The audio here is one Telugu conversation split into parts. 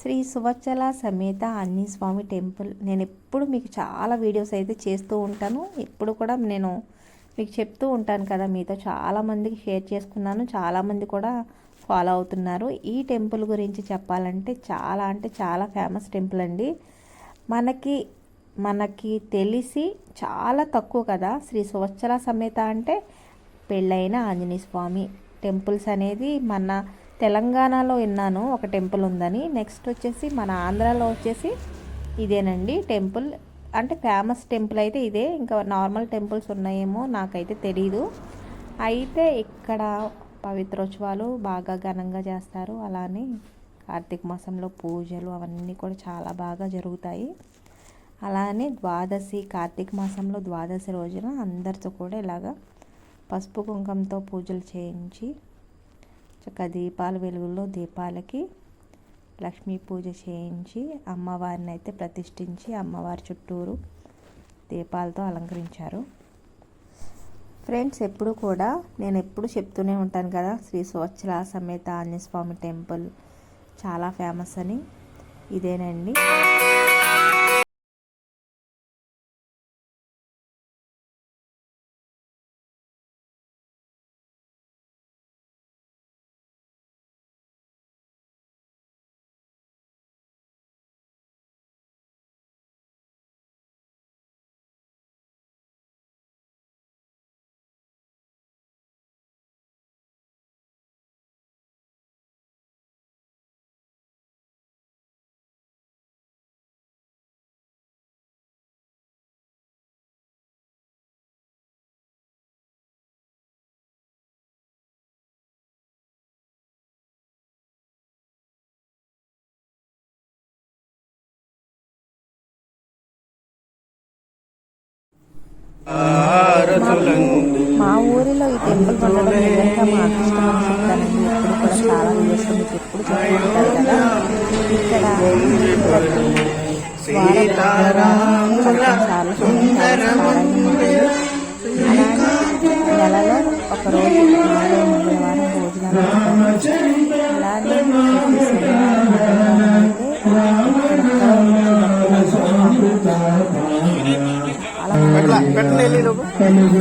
శ్రీ సువచ్చల సమేత ఆంజనేయ స్వామి టెంపుల్. నేను ఎప్పుడు మీకు చాలా వీడియోస్ అయితే చేస్తూ ఉంటాను. ఎప్పుడు కూడా నేను మీకు చెప్తూ ఉంటాను కదా మీతో చాలామందికి షేర్ చేసుకున్నాను. చాలామంది కూడా ఫాలో అవుతున్నారు. ఈ టెంపుల్ గురించి చెప్పాలంటే చాలా అంటే చాలా ఫేమస్ టెంపుల్ అండి. మనకి మనకి తెలిసి చాలా తక్కువ కదా. శ్రీ సువచ్చల సమేత అంటే పెళ్ళైన ఆంజనేయ స్వామి టెంపుల్స్ అనేది మన తెలంగాణలో విన్నాను ఒక టెంపుల్ ఉందని. నెక్స్ట్ వచ్చేసి మన ఆంధ్రాలో వచ్చేసి ఇదేనండి టెంపుల్. అంటే ఫేమస్ టెంపుల్ అయితే ఇదే. ఇంకా నార్మల్ టెంపుల్స్ ఉన్నాయేమో నాకైతే తెలీదు. అయితే ఇక్కడ పవిత్రోత్సవాలు బాగా ఘనంగా చేస్తారు. అలానే కార్తీక మాసంలో పూజలు అవన్నీ కూడా చాలా బాగా జరుగుతాయి. అలానే ద్వాదశి కార్తీక మాసంలో ద్వాదశి రోజున అందరితో కూడా ఇలాగా పసుపు కుంకంతో పూజలు చేయించి చక్కగా దీపాల వెలుగుల్లో దీపాలకి లక్ష్మీ పూజ చేయించి అమ్మవారిని అయితే ప్రతిష్ఠించి అమ్మవారి చుట్టూరు దీపాలతో అలంకరించారు. ఫ్రెండ్స్ ఎప్పుడు కూడా నేను ఎప్పుడు చెప్తూనే ఉంటాను కదా శ్రీ స్వచ్ఛల సమేత ఆంజనేయ స్వామి టెంపుల్ చాలా ఫేమస్ అని. ఇదేనండి. మా ఊరిలో ఈ టెంపుల్ ఉండడం నిజంగా మా అదృష్టం అని చెప్తానండి ఎప్పుడు కూడా చాలా వీడియోస్ మీకు ఎప్పుడు కదా. ఇక్కడ ప్రతి అలానే నెలలో ఒక రోజు మంగళవారం భోజనాలు పెట్టలేదు నువ్వు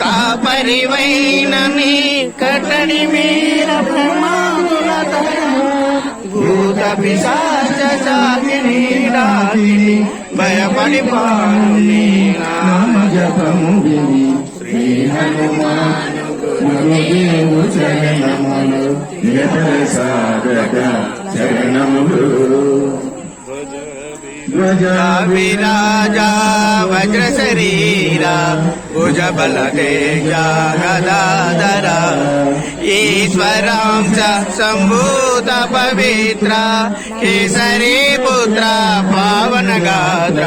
కాపరివైన నీ కటని మీర ప్రమాదుల భూత పిశాచ సాగిని రాగిని భయపడి పాడు నామ జపము శ్రీ హనుమాను గురుదేవు చరణములు నిరత చరణములు విరాజా వజ్ర శరీరా భుజ బల తేజ గదాధర ఈశ్వరాంశ సంభూత పవిత్ర కేసరి పుత్ర పావన గాత్ర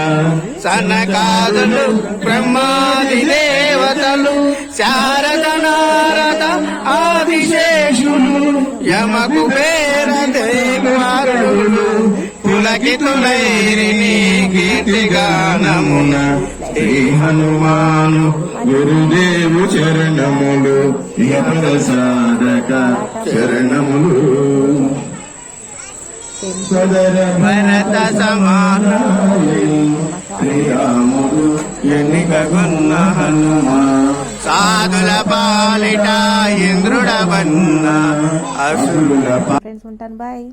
సనకాదులు బ్రహ్మాది దేవతలు శారద నారద ఆదిశేషులు యమకు పేర దేవారులు పులకితులైరి నీ కీర్తిగానమున శ్రీ హనుమాను గురుదేవు చరణములు యపద సాధక చరణములు. సదర భరత సమాన. శ్రీరాముడు ఎన్నికగున్న హనుమా సాధుల పాలిట ఇంద్రుడవన్న. అసురుల ఫ్రెండ్స్ ఉంటాను బాయ్